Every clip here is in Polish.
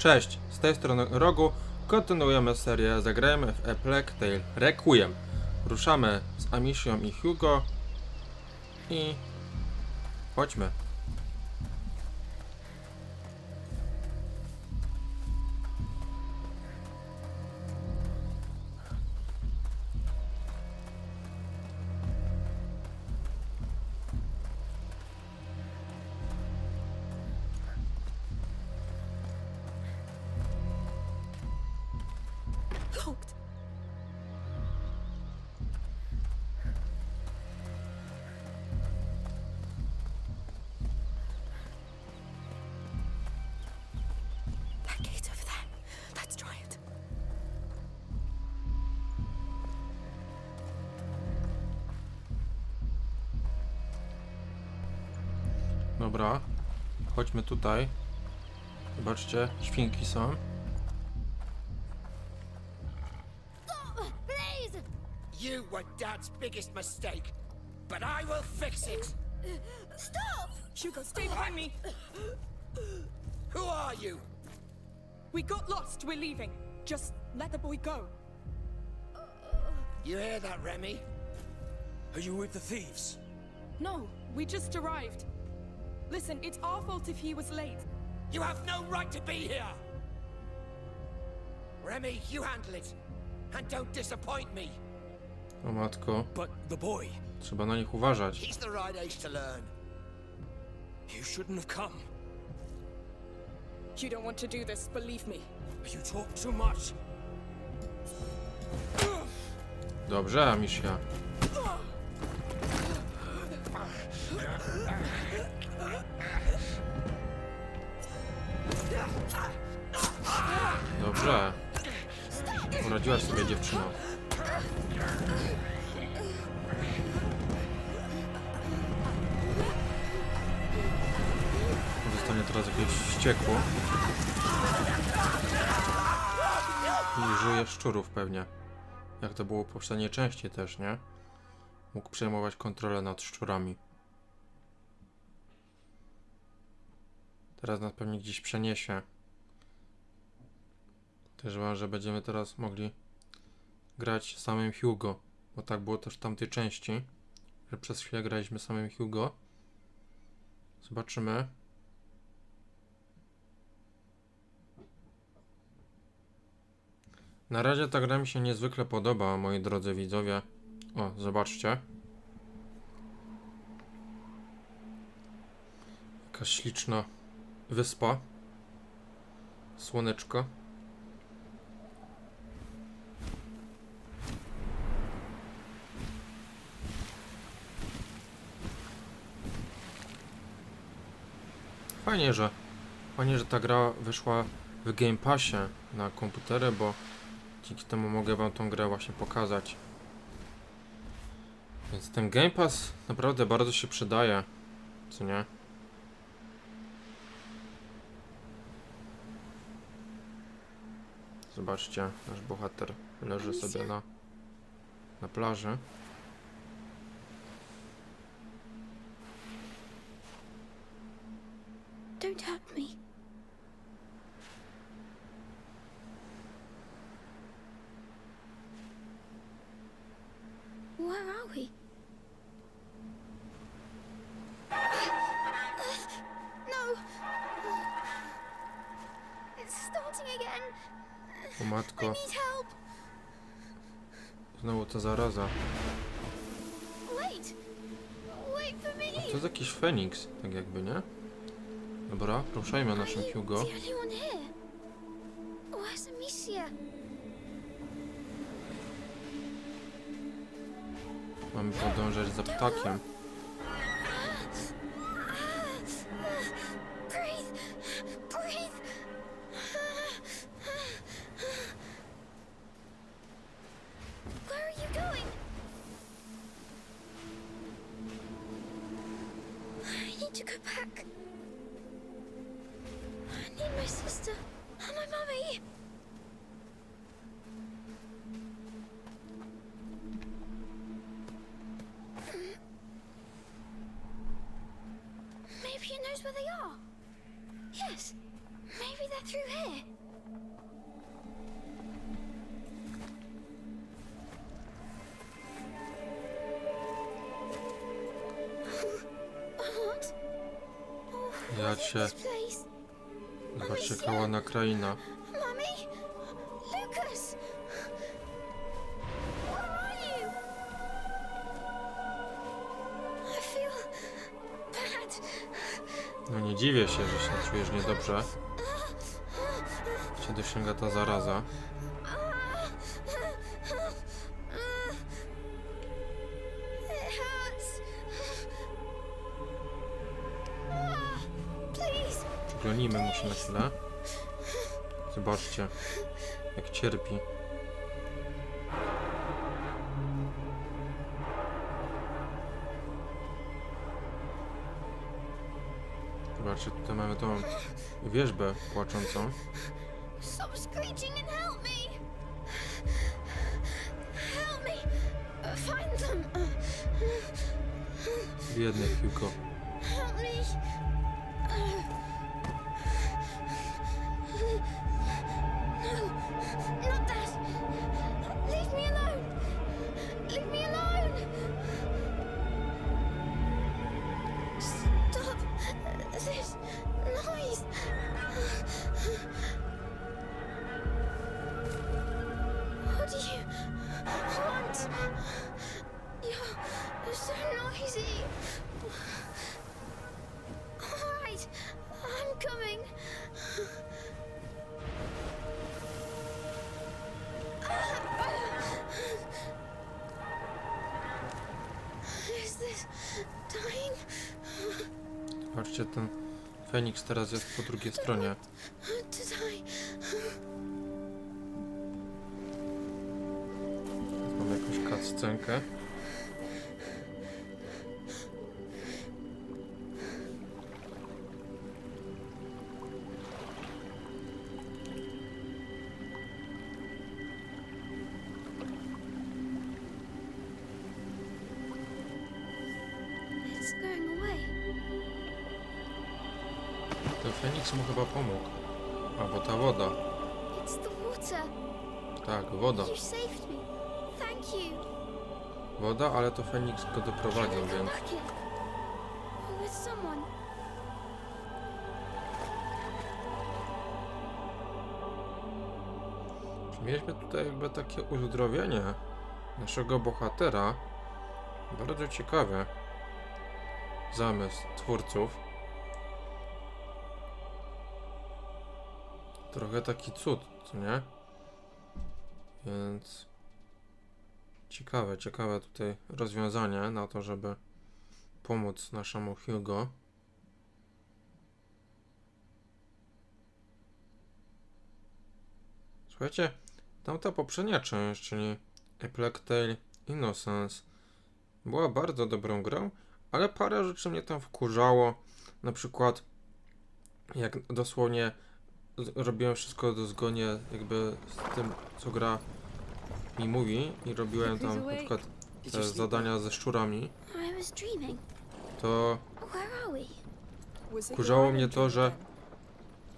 Cześć, z tej strony Rogu. Kontynuujemy serię Zagrajmy w A Plague Tale Requiem. Ruszamy z Amisią i Hugo i chodźmy. Dobra, chodźmy tutaj. Zobaczcie, świnki są. Oh, please! You were Dad's biggest mistake, but I will fix it. Stop! Hugo, stay behind me. Who are you? We got lost. We're leaving. Just let the boy go. You hear that, Remy? Are you with the thieves? No, we just arrived. Listen, it's our fault if he was late. You have no right to be here. Remy, you handle it, and don't disappoint me. O matko, But the boy, trzeba na nich uważać. He's the right age to learn. you shouldn't have come. You don't want to do this, believe me. You talk too much. Dobrze, Amisia. Dobrze. Poradziłaś sobie dziewczyno. Zostanie teraz jakieś wściekło. I żyje szczurów pewnie. Jak to było w poprzedniej części też, nie? Mógł przejmować kontrolę nad szczurami. Teraz nas pewnie gdzieś przeniesie. Też wam, że będziemy teraz mogli grać samym Hugo. Bo tak było też w tamtej części. Że przez chwilę graliśmy samym Hugo. Zobaczymy. Na razie ta gra mi się niezwykle podoba, moi drodzy widzowie. O, zobaczcie. Jakaś śliczna wyspa. Słoneczko. Fajnie, że fajnie, że ta gra wyszła w Game Passie na komputery, bo Dzięki temu mogę wam tą grę właśnie pokazać. Więc ten Game Pass naprawdę bardzo się przydaje. Co nie? Zobaczcie, nasz bohater leży sobie na, na plaży. Don't hurt me. Where are we? No! It's starting again. O matko, znowu ta zaraza. Me! To jest jakiś Feniks, tak jakby, nie? Dobra, ruszajmy naszym Hugo. Mamy podążać za ptakiem. need my sister and my mummy. Maybe he knows where they are. Yes, maybe they're through here. What? Oh, Zobaczcie, jaka ładna kraina. No nie dziwię się, że się czujesz niedobrze. Cię dosięga ta zaraza. Przyglądnijmy mu się na chwilę. Zobaczcie, jak cierpi. Zobaczcie, tutaj mamy tą wierzbę płaczącą. Stop screeching and help me. Help me. Find them. Biedny Hugo. Help me. Zobaczcie, ten Feniks teraz jest po drugiej stronie. Ten Feniks mu chyba pomógł. Albo ta woda. It's the water. Tak, woda. You saved me. Thank you. Woda, ale to Feniks go doprowadził, Can I come więc... back here? With someone. Mieliśmy tutaj jakby takie uzdrowienie naszego bohatera. Bardzo ciekawe. Zamysł twórców. Trochę taki cud, co nie? Więc ciekawe, ciekawe tutaj rozwiązanie na to, żeby pomóc naszemu Hugo. Słuchajcie, tamta poprzednia część, czyli A Plague Tale Innocence, była bardzo dobrą grą, ale parę rzeczy mnie tam wkurzało. Na przykład, jak dosłownie robiłem wszystko do zgodnie jakby z tym, co gra mi mówi i robiłem tam na przykład te zadania ze szczurami, to your mnie to, że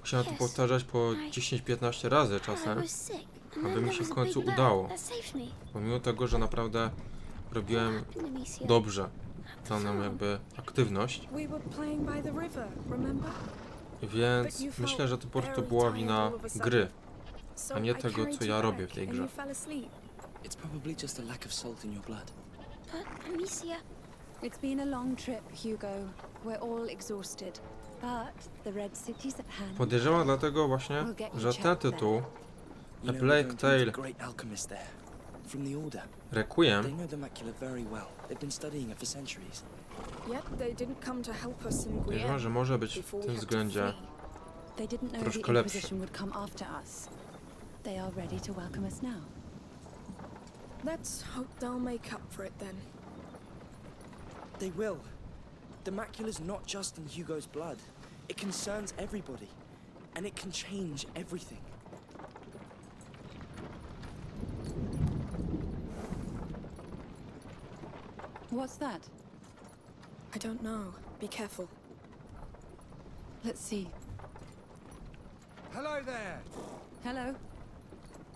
musiałem to powtarzać po Right. 10-15 razy czasem. Aby mi się w końcu udało. Pomimo tego, że naprawdę robiłem dobrze daną jakby aktywność, Więc myślę, że to po prostu była wina gry. A nie tego, co ja robię w tej grze. It's probably just a lack of salt in your blood. But Amicia, It's been a long trip, Hugo. We're all exhausted. But the Red City's at hand. Podejrzewam dlatego właśnie, że ten tytuł, A Plague Tale a great. From the Order. Requiem? They know the macula very well. They've been studying it for centuries. Yet they didn't come to help us in podejrzewam, Guienne że może być w before we tym had to względzie flee. They didn't know Troszkę the lepszy. Inquisition would come after us. They are ready to welcome us now. Let's hope they'll make up for it then. They will. The macula's not just in Hugo's blood. It concerns everybody. And it can change everything. What's that? I don't know. Be careful. Let's see. Hello there. Hello.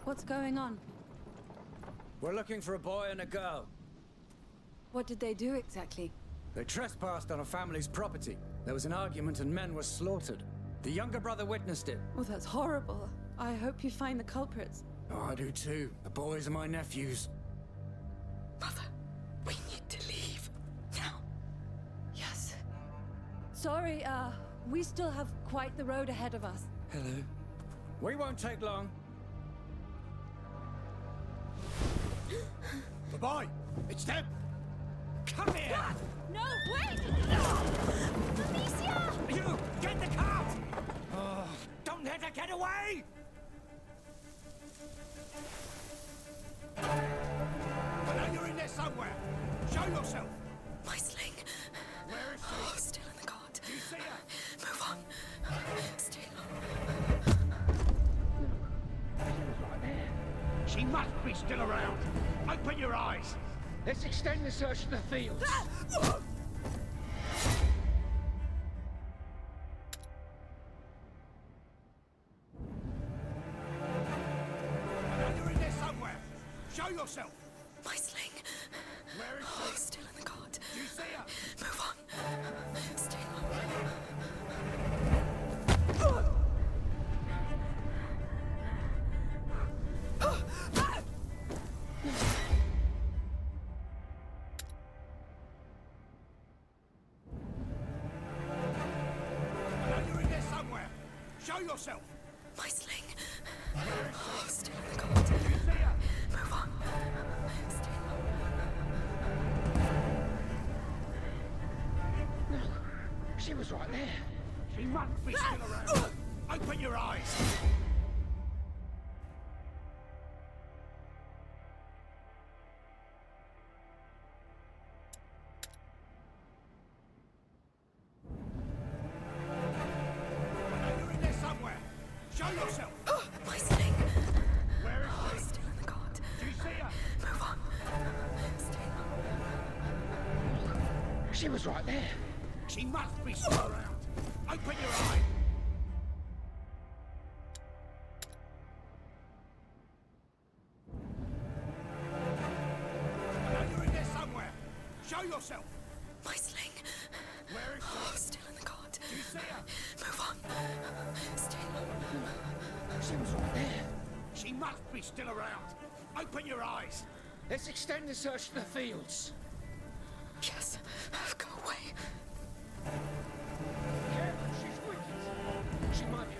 What's going on? We're looking for a boy and a girl. What did they do exactly? They trespassed on a family's property. There was an argument and men were slaughtered. The younger brother witnessed it. Oh, that's horrible. I hope you find the culprits. Oh, I do too. The boys are my nephews. Sorry, uh, we still have quite the road ahead of us. Hello. We won't take long. The boy! It's them! Come here! No, wait! Alicia! You! Get the cart! Oh, don't let her get away! I know you're in there somewhere. Show yourself. Must be still around. Open your eyes. Let's extend the search to the fields. Show yourself. Show yourself. My sling. Where is Oh, she? still in the cart. Do you see her? Move on. Stay She was right there. She must be still must be still around. Open your eyes. Let's extend the search to the fields. Yes. Go away. Careful, she's wicked. She might be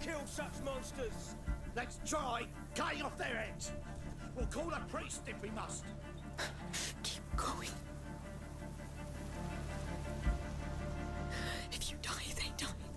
kill such monsters? Let's try cutting off their heads. We'll call a priest if we must. Keep going. If you die, they die.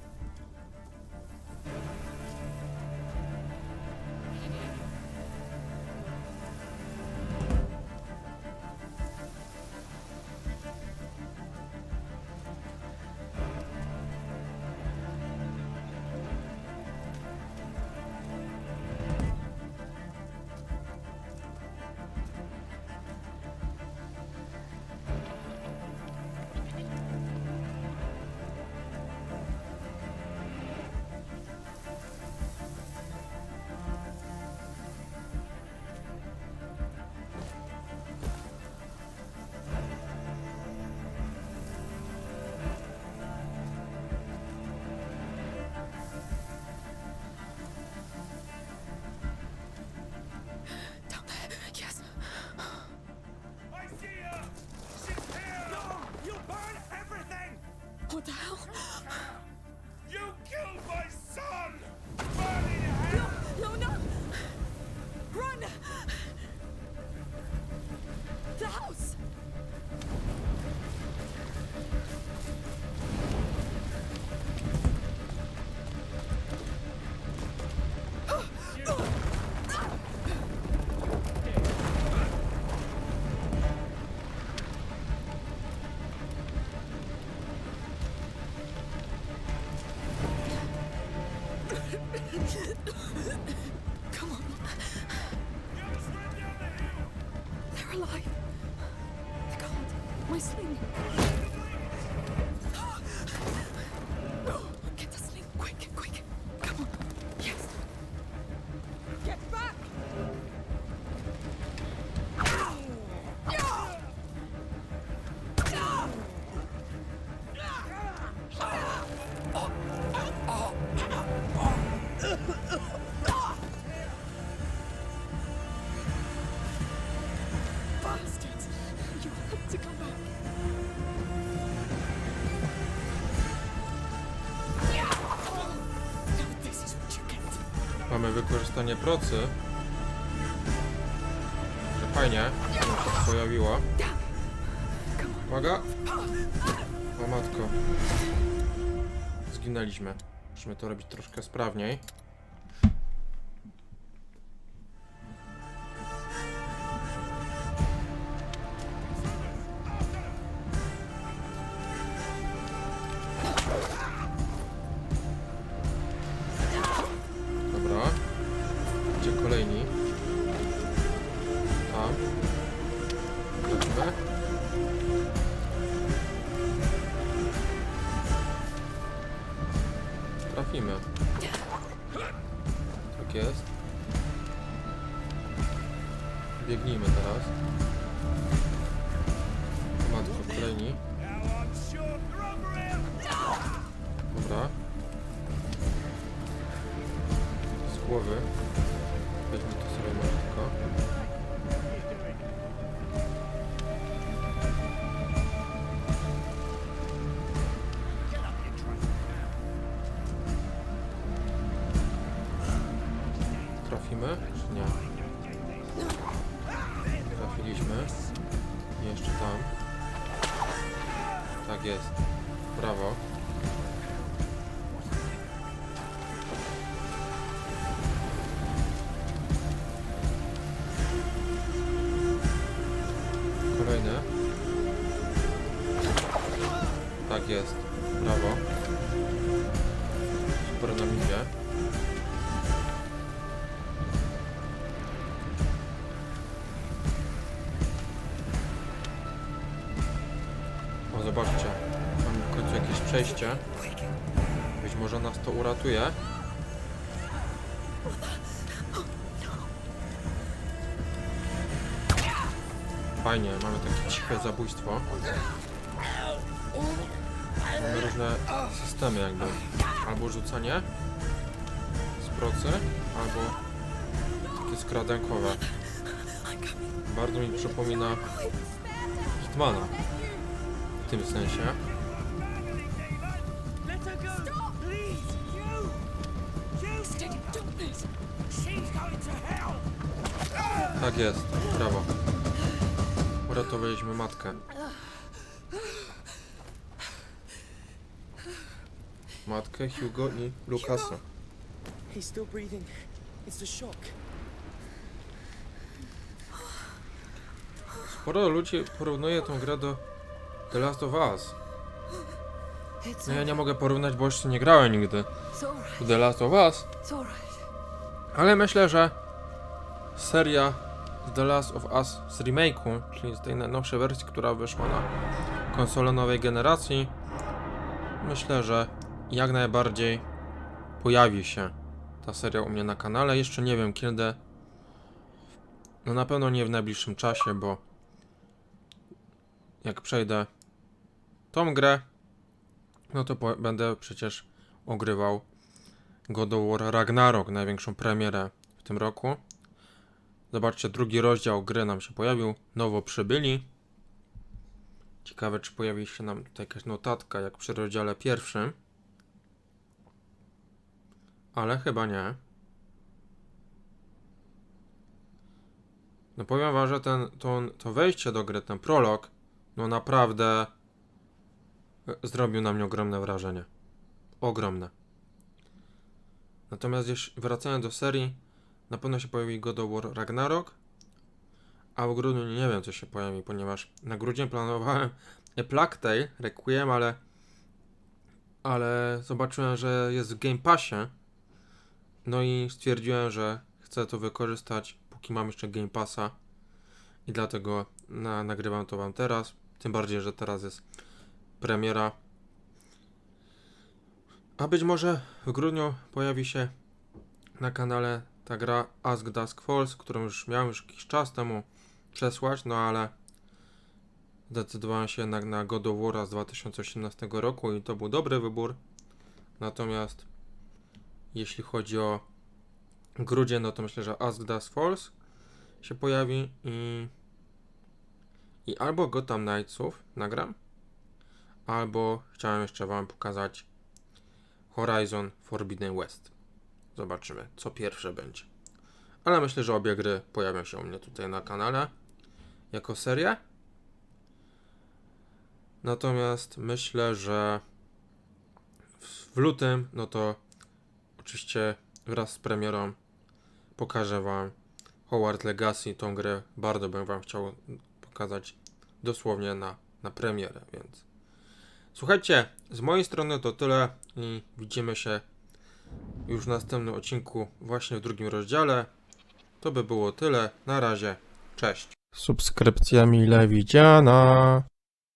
Wykorzystanie procy. Że fajnie, się pojawiło. Uwaga! O matko. Zginęliśmy. Musimy to robić troszkę sprawniej. 그걸 왜? Kolejny. Tak jest. Brawo. Super nam idzie. O, zobaczcie. Mamy w końcu jakieś przejście. Być może nas to uratuje. Fajnie, mamy takie ciche zabójstwo. Mamy różne systemy jakby. Albo rzucanie z procy, albo takie skradankowe. Bardzo mi przypomina Hitmana w tym sensie. Tak jest, brawo. Uratowaliśmy matkę. Matkę, Hugo i Lukasa. He's still breathing. It's the shock. Sporo ludzi porównuje tą grę do The Last of Us. No ja nie mogę porównać, bo jeszcze nie grałem nigdy w The Last of Us, ale myślę, że seria The Last of Us z remake'u, czyli z tej najnowszej wersji, która wyszła na konsolę nowej generacji, myślę, że jak najbardziej pojawi się ta seria u mnie na kanale. Jeszcze nie wiem kiedy. No na pewno nie w najbliższym czasie, bo jak przejdę tą grę, no to będę przecież ogrywał God of War Ragnarok, największą premierę w tym roku. Zobaczcie, drugi rozdział gry nam się pojawił, nowo przybyli. Ciekawe, czy pojawi się nam tutaj jakaś notatka, jak przy rozdziale pierwszym. Ale chyba nie. No powiem wam, że ten, to, to wejście do gry, ten prolog, no naprawdę e, zrobił na mnie ogromne wrażenie. Ogromne. Natomiast jeśli wracając do serii, na pewno się pojawi God of War Ragnarok, a w grudniu nie wiem co się pojawi, ponieważ na grudzień planowałem Plague Tale, Requiem, ale ale zobaczyłem, że jest w Game Passie, No i stwierdziłem, że chcę to wykorzystać, póki mam jeszcze Game Passa. I dlatego na, nagrywam to wam teraz. Tym bardziej, że teraz jest premiera. A być może w grudniu pojawi się na kanale ta gra Ask Dusk Falls, którą już miałem już jakiś czas temu przesłać, no ale zdecydowałem się jednak na God of War z 2018 roku i to był dobry wybór. Natomiast jeśli chodzi o grudzień, no to myślę, że Ask Dusk Falls się pojawi i, i albo Gotham Knightsów nagram, albo chciałem jeszcze wam pokazać Horizon Forbidden West. Zobaczymy, co pierwsze będzie. Ale myślę, że obie gry pojawią się u mnie tutaj na kanale jako seria. Natomiast myślę, że w, lutym, no to oczywiście wraz z premierą pokażę Wam Howard Legacy. Tą grę bardzo bym Wam chciał pokazać dosłownie na, na premierę, więc słuchajcie, z mojej strony to tyle i widzimy się już w następnym odcinku, właśnie w drugim rozdziale. To by było tyle. Na razie. Cześć. Subskrypcja mile widziana.